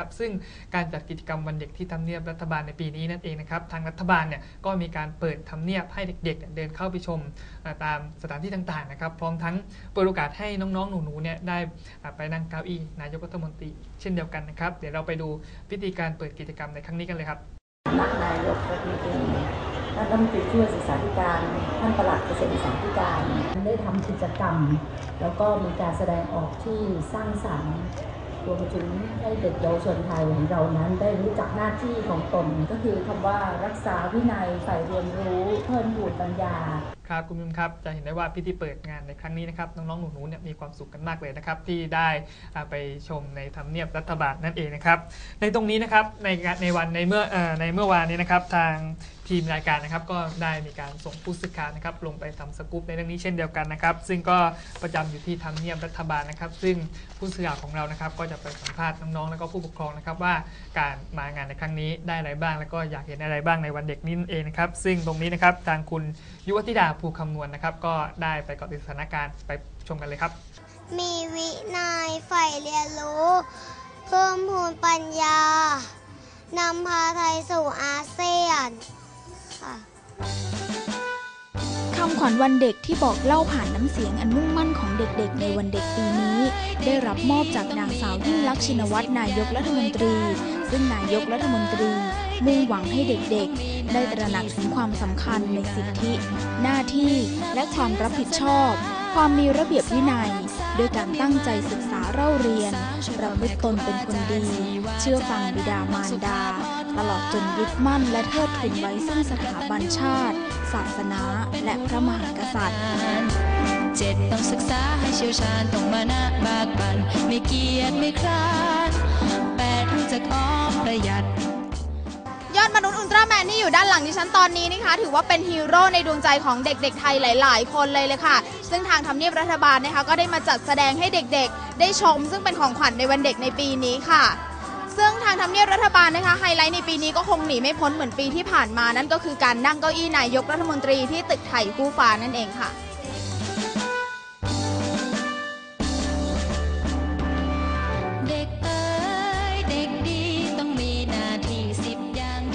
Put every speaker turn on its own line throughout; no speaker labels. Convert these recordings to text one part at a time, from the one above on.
ครับซึ่งการจัดกิจกรรมวันเด็กที่ทำเนียบรัฐบาลในปีนี้นั่นเองนะครับทางรัฐบาลเนี่ยก็มีการเปิดทำเนียบให้เด็กๆเเดินเข้าไปชมตามสถานที่ต่างๆนะครับพร้อมทั้งเปิดโอกาสให้น้องๆหนูๆเนี่ยได้ไปนั่งเก้าอี้นายกรัฐมนตรีเช่นเดียวกันนะครับเดี๋ยวเราไปดูพิธีการเปิดกิจกรรมในครั้งนี้กันเลยครับ
นายกรัฐมนตรีท่านรัฐมนตรีช่วยศึกษาธิการ ท่านปลัดเกษตรศึกษาธิการ ได้ทำกิจกรรม แล้วก็มีการแสดงออกที่สร้างสรรค์ รวมถึงให้เด็กเยาวชนไทยของเรานั้นได้รู้จักหน้าที่ของตน ก็คือคำว่ารักษาวินัยใฝ่เรียนรู้ เพิ่มบูรปัญญา
ครับคุณผู้ชมครับจะเห็นได้ว่าพิธีเปิดงานในครั้งนี้นะครับน้องๆหนูๆเนี่ยมีความสุขกันมากเลยนะครับที่ได้ไปชมในทำเนียบรัฐบาลนั่นเองนะครับในตรงนี้นะครับในในวันในเมื่อในเมื่อวานนี้นะครับทางทีมรายการนะครับก็ได้มีการส่งผู้สื่อข่าวนะครับลงไปทำสกู๊ปในเรื่องนี้เช่นเดียวกันนะครับ ซึ่งก็ประจำอยู่ที่ทำเนียบรัฐบาลนะครับ ซึ่งผู้สื่อข่าวของเรานะครับก็จะไปสัมภาษณ์น้องๆแล้วก็ผู้ปกครองนะครับว่าการมางานในครั้งนี้ได้อะไรบ้าง แล้วก็อยากเห็นอะไรบ้างในวันเด็กนี้นั่นเองนะครับซึ่งตรงนี้นะครับทางคุณยุวธิดาภูคำนวณนะครับ ก็ได้ไปเกาะติดสถานการณ์ไปชมกันเลยครับ
มีวินัยใฝ่เรียนรู้ เพิ่มพูนปัญญานำพาไทยสู่อาเซียนค่ะ
คำขวัญวันเด็กที่บอกเล่าผ่านน้ำเสียงอันมุ่งมั่นของเด็กๆ ในวันเด็กปีนี้ ได้รับมอบจากนางสาวยิ่งลักษณ์ชินวัตรนายกรัฐมนตรี ซึ่งนายกรัฐมนตรี มุ่งหวังให้เด็กๆ ได้ตระหนักถึงความสำคัญในสิทธิ หน้าที่และความรับผิดชอบ ความมีระเบียบวินัย โดยการตั้งใจศึกษาเล่าเรียน ประพฤติตนเป็นคนดี เชื่อฟังบิดามารดา ตลอดจนยึดมั่นและเทิดทูนไว้ซึ่งสถาบันชาติ ศาสนาและพระมหากษัตริย์
เจ็ดต้องศึกษาให้เชี่ยวชาญต้องมานะบากบันไม่เกียจไม่คลานแปดรู้จักออมประหยัด
อดมนุษย์อุลตร้าแมนที่อยู่ด้านหลังดิฉันตอนนี้นะคะ ถือว่าเป็นฮีโร่ในดวงใจของเด็กๆไทยหลาย ๆ คนเลยเลยค่ะ ซึ่งทางทำเนียบรัฐบาลนะคะก็ได้มาจัดแสดงให้เด็กๆ ได้ชม ซึ่งเป็นของขวัญในวันเด็กในปีนี้ค่ะ ซึ่งทางทำเนียบรัฐบาลนะคะไฮไลท์ในปีนี้ก็คงหนีไม่พ้นเหมือนปีที่ผ่านมานั่นก็คือการนั่งเก้าอี้นายกรัฐมนตรีที่ตึกไทยคู่ฟ้านั่นเองค่ะ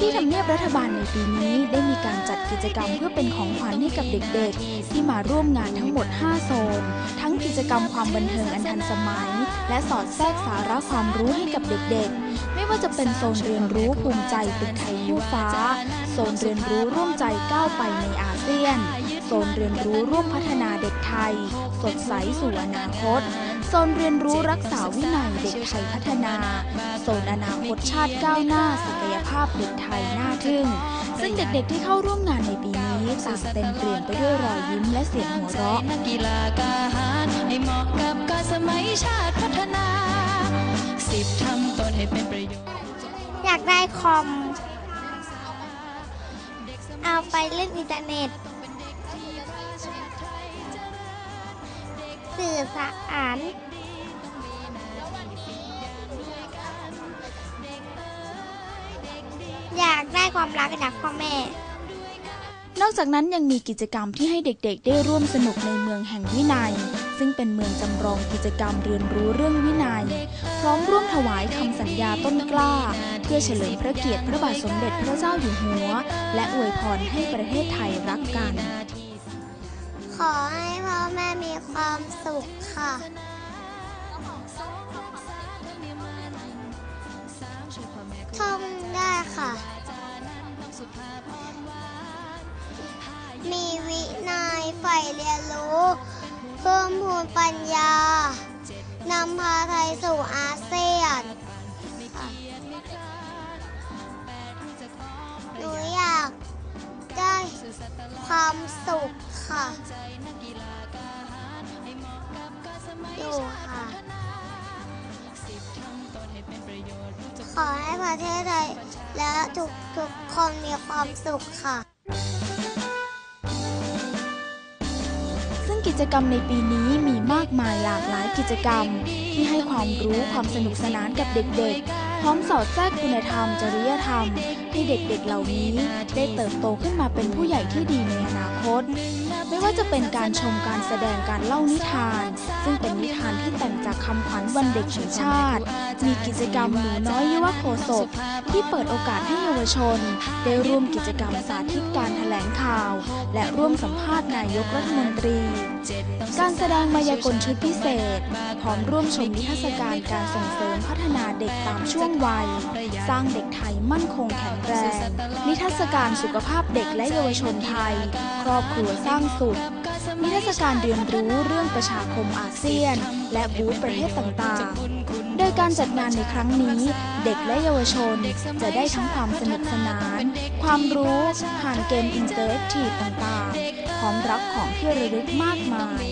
ที่
ทำเนียบรัฐบาลในปีนี้ได้มีการจัดกิจกรรมเพื่อเป็นของขวัญให้กับเด็กๆ ที่มาร่วมงานทั้งหมด 5 โซน ทั้งกิจกรรมความบันเทิงอันทันสมัย และสอดแทรกสาระความรู้ให้กับเด็กๆ ไม่ว่าจะเป็นโซนเรียนรู้ภูมิใจตึกไทยคู่ฟ้า โซนเรียนรู้ร่วมใจก้าวไปในอาเซียน โซนเรียนรู้ร่วมพัฒนาเด็กไทย สดใสสู่อนาคต ซนเรียนรู้รักษาวินัยเด็กไทยพัฒนา โซนอนาคตชาติก้าวหน้าศักยภาพเด็กไทยน่าทึ่ง ซึ่งเด็กๆที่เข้าร่วมงานในปีนี้ต่างเต็มเปลี่ยนไปด้วยรอยยิ้มและเสียงหัวเราะ
นักกีฬากาหารให้เหมาะกับการสมัยชาติพัฒนาสิบทำตนให้เป็นประโยชน์
อยากได้คอม เอาไปเล่นอินเทอร์เน็ตสื่อสาร ความรักจากพ่อแม่
นอกจากนั้นยังมีกิจกรรมที่ให้เด็กๆ ได้ร่วมสนุกในเมืองแห่งวินัย ซึ่งเป็นเมืองจำลองกิจกรรมเรียนรู้เรื่องวินัย พร้อมร่วมถวายคำสัญญาต้นกล้า เพื่อเฉลิมพระเกียรติพระบาทสมเด็จพระเจ้าอยู่หัว และอวยพรให้ประเทศไทยรักกัน
ขอให้พ่อแม่มีความสุขค่ะท่องได้ค่ะ มีวินัยใฝ่เรียนรู้ เพิ่มพูนปัญญานำพาไทยสู่อาเซียนค่ะหนูอยากได้ความสุขค่ะ อยู่ค่ะ ขอให้ประเทศไทยและทุกทุกๆคนมีความสุขค่ะ
ซึ่งกิจกรรมในปีนี้มีมากมายหลากหลายกิจกรรม ที่ให้ความรู้ความสนุกสนานกับเด็กๆ พร้อมสอดแทรกคุณธรรม จริยธรรม ให้เด็กๆเหล่านี้ได้เติบโตขึ้นมาเป็นผู้ใหญ่ที่ดีในอนาคต ไม่ว่าจะเป็นการชมการแสดงการเล่านิทาน ซึ่งเป็นนิทานที่แต่งจากคำขวัญวันเด็กแห่งชาติ มีกิจกรรมหนูน้อยยุวโคศกที่เปิดโอกาสให้เยาวชน ได้ร่วมกิจกรรมสาธิตการแถลงข่าว และร่วมสัมภาษณ์นายกรัฐมนตรี การแสดงมายากลชุดพิเศษ พร้อมร่วมชมนิทรรศการการส่งเสริมพัฒนาเด็กตามช่วงวัย สร้างเด็กไทยมั่นคงแข็งแรง นิทรรศการสุขภาพเด็กและเยาวชนไทย ครอบครัวสร้างสุข นิทรรศการเรียนรู้เรื่องประชาคมอาเซียน และบูธประเทศต่างๆ การจัดงานในครั้งนี้ เด็กและเยาวชนจะได้ทั้งความสนุกสนาน ความรู้ผ่านเกมอินเตอร์แอคทีฟต่างๆ พร้อมรับของที่ระลึกมากมาย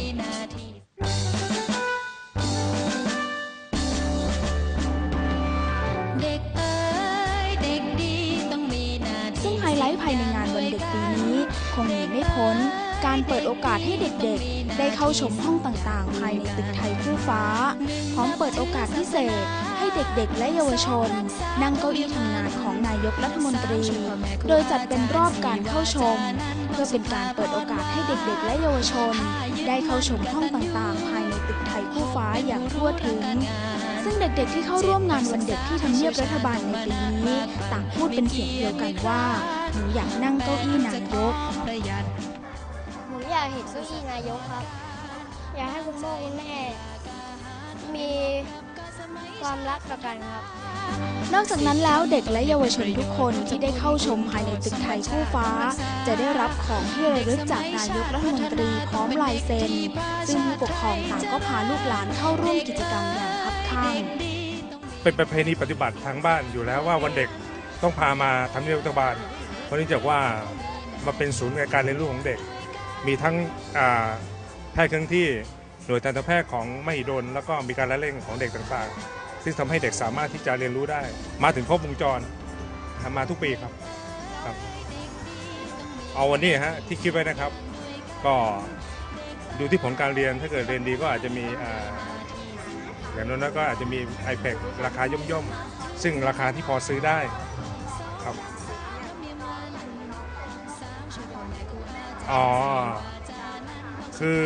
เด็กเอ๋ยเด็กดีต้องมีหน้าที่
ซึ่งไฮไลท์ภายในงานวันเด็กปีนี้ คงหนีไม่พ้น การเปิดโอกาสให้เด็กๆ ได้เข้าชมห้องต่างๆ ภายในตึกไทยคู่ฟ้า พร้อมเปิดโอกาสพิเศษให้เด็กๆ และเยาวชน นั่งเก้าอี้ทำงานของนายกรัฐมนตรี โดยจัดเป็นรอบการเข้าชม เพื่อเป็นการเปิดโอกาสให้เด็กๆ และเยาวชน ได้เข้าชมห้องต่างๆ ภายในตึกไทยคู่ฟ้าอย่างทั่วถึงซึ่งเด็กๆที่เข้าร่วมงานวันเด็กที่ทำเนียบรัฐบาลในปีนี้ ต่างพูดเป็นเสียงเดียวกันว่า หนูอยากนั่งเก้าอี้นายก
อยากเห็นเก้าอี้นายกครับ อยากให้คุณพ่อคุณแม่มีความรักต่อกันครับ
นอกจากนั้นแล้วเด็กและเยาวชนทุกคนที่ได้เข้าชมภายในตึกไทยคู่ฟ้า จะได้รับของที่ระลึกจากนายกรัฐมนตรีพร้อมลายเซ็น ซึ่งผู้ปกครองต่างก็พาลูกหลานเข้าร่วมกิจกรรมอย่างคับคั่ง
เป็นประเพณีปฏิบัติทางบ้านอยู่แล้วว่าวันเด็กต้องพามาทำเนียบรัฐบาลเพราะเนื่องจากว่ามาเป็นศูนย์ในการเรียนรู้ของเด็ก มีทั้งแพทย์เครื่องที่หน่วยทันตแพทย์ของมหิดลแล้วก็มีการละเล่งของเด็กต่างๆ ซึ่งทำให้เด็กสามารถที่จะเรียนรู้ได้ มาถึงครบวงจรทำมาทุกปีครับครับ เอาวันนี้ฮะที่คิดไว้นะครับ ก็ดูที่ผลการเรียนถ้าเกิดเรียนดีก็อาจจะมีอ่าอย่างนั้นก็อาจจะมี iPad ราคาย่อมๆ ซึ่งราคาที่พอซื้อได้ครับ อ๋อ คือ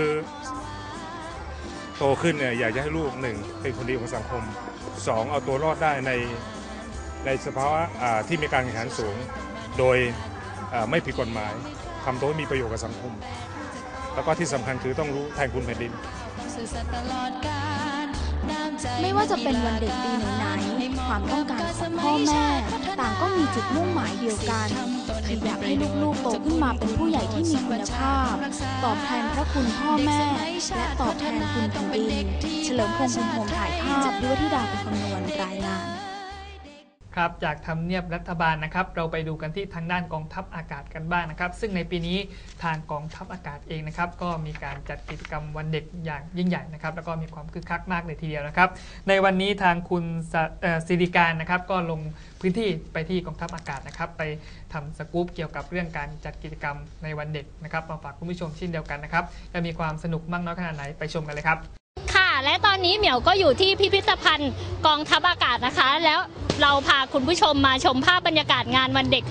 โตขึ้นเนี่ยอยากจะให้ลูกหนึ่งเป็นคนดีของสังคมสองเอาตัวรอดได้ในในสภาวะอ่าที่มีการแข่งขันสูง โดยอ่าไม่ผิดกฎหมายทำตัวให้มีประโยชน์กับสังคม แล้วก็ที่สำคัญคือต้องรู้แทนคุณแผ่นดิน
สื่อสัตย์ตลอดกาลน้ำใจ
ไม่ว่าจะเป็นวันเด็กปีไหนๆความต้องการของพ่อแม่ ต่างก็มีจุดมุ่งหมายเดียวกัน คืออยากให้ลูกๆโตขึ้นมาเป็นผู้ใหญ่ที่มีคุณภาพ ตอบแทนพระคุณพ่อแม่ และตอบแทนคุณแผ่นดิน เฉลิมพงษ์ภูมิพงษ์ถ่ายภาพด้วยที่ดาวเป็นคำนวณรายงาน
ครับจากทำเนียบรัฐบาลนะครับ เราไปดูกันที่ทางด้านกองทัพอากาศกันบ้างนะครับ ซึ่งในปีนี้ทางกองทัพอากาศเองนะครับ ก็มีการจัดกิจกรรมวันเด็กอย่างยิ่งใหญ่นะครับ แล้วก็มีความคึกคักมากเลยทีเดียวนะครับ ในวันนี้ทางคุณสิริการนะครับ ก็ลงพื้นที่ไปที่กองทัพอากาศนะครับ ไปทำสกู๊ปเกี่ยวกับเรื่องการจัดกิจกรรมในวันเด็กนะครับมาฝากคุณผู้ชมเช่นเดียวกันนะครับจะมีความสนุกมากน้อยขนาดไหนไปชมกันเลยครับ
ค่ะ และตอนนี้เหมียวก็อยู่ที่พิพิธภัณฑ์กองทัพอากาศนะคะแล้ว เราพาคุณผู้ชมมาชมภาพบรรยากาศงานวันเด็ก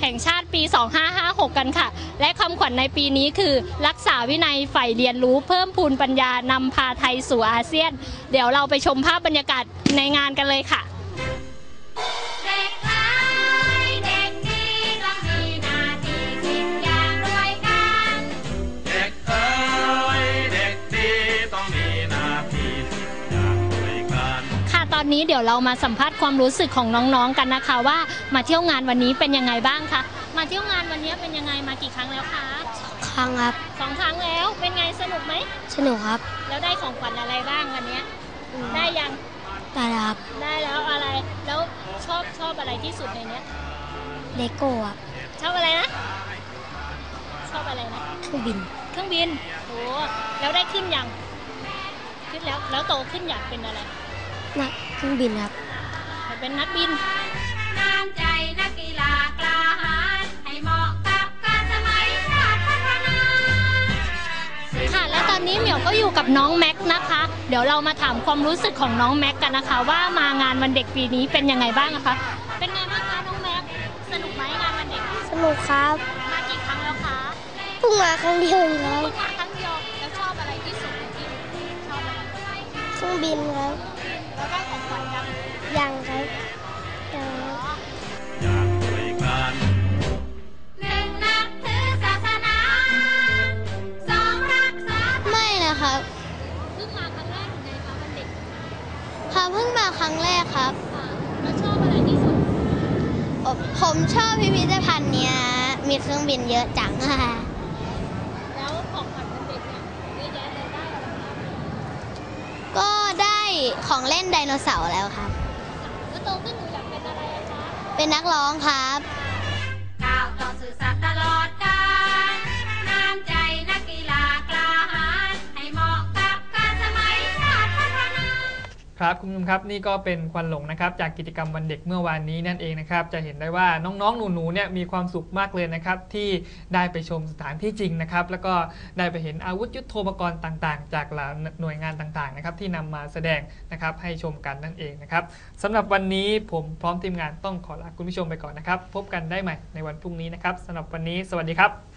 แห่งชาติปี 2556 กันค่ะ และคำขวัญในปีนี้คือ รักษาวินัยใฝ่เรียนรู้เพิ่มพูนปัญญานำพาไทยสู่อาเซียน เดี๋ยวเราไปชมภาพบรรยากาศในงานกันเลยค่ะ
นนี้
เดี๋ยว
เรามาสัมภาษณ์ความรู้สึกของน้องๆกันนะคะ ว่ามาเที่ยวงานวันนี้เป็นยังไงบ้างคะ มาเที่ยวงานวันนี้เป็นยังไงมากี่ครั้งแล้วคะ
ครั้งครับ
สองครั้งแล้วเป็นไงสนุกไหม
สนุกครับ
แล้วได้ของขวัญอะไรบ้างวันเนี้ยได้ยัง
ได้ครับ
ได้แล้วอะไรแล้วชอบชอบอะไรที่สุดในเนี้ย
เลโก้ครับ
ชอบอะไรนะชอบอะไรนะ
เครื่องบิน
เครื่องบินโอ้แล้วได้ขึ้นยังขึ้นแล้วแล้วโตขึ้นอยากเป็นอะไร
นักเครื่องบินครับ
อยากเป็นนักบิน
น้ำใจนักกีฬากล้าหาญให้เหมาะกับการสมัยชาติพัฒนา
ค่ะและตอนนี้เหมียวก็อยู่กับน้องแม็กซ์นะคะ เดี๋ยวเรามาถามความรู้สึกของน้องแม็กซ์กันนะคะ ว่ามางานวันเด็กปีนี้เป็นยังไงบ้างนะคะ เป็นไงบ้างคะน้องแม็กซ์สนุกไหมงานวันเด็ก
สนุกครับ
มากี่ครั้งแล้วคะ
เพิ่งมาครั้งเดียวเองครับ
เพิ่งมาครั้งเดียวแล้วชอบอะไรที่สุดที่ชอบอะไร
รื่องบินครับ ค่ะ
เพิ่งมาครั้งแรกค
รับ
ค่ะแล้วชอบอะไรที่สุด
ผมชอบพิพิธภัณฑ์เนี้ยมีเครื่องบินเยอะจังค่ะ
แล้วของขวัญวันเด็กเนี่ยเยอะแยะเลยได้อะไรบ้าง
ก็ได้ของเล่นไดโนเสาร์แล้วครับ
แล้วโตขึ้นหนูอยากเป็นอะไรอะคะ
เป็นนักร้องครับ
ครับคุณผู้ชมครับนี่ก็เป็นควันหลงนะครับจากกิจกรรมวันเด็กเมื่อวานนี้นั่นเองนะครับจะเห็นได้ว่าน้องๆหนูๆเนี่ยมีความสุขมากเลยนะครับที่ได้ไปชมสถานที่จริงนะครับแล้วก็ได้ไปเห็นอาวุธยุทโธปกรณ์ต่างๆ จากหลายหน่วยงานต่างๆนะครับที่นำมาแสดงนะครับให้ชมกันนั่นเองนะครับสำหรับวันนี้ผมพร้อมทีมงานต้องขอลาคุณผู้ชมไปก่อนนะครับพบกันได้ใหม่ในวันพรุ่งนี้นะครับสำหรับวันนี้สวัสดีครับ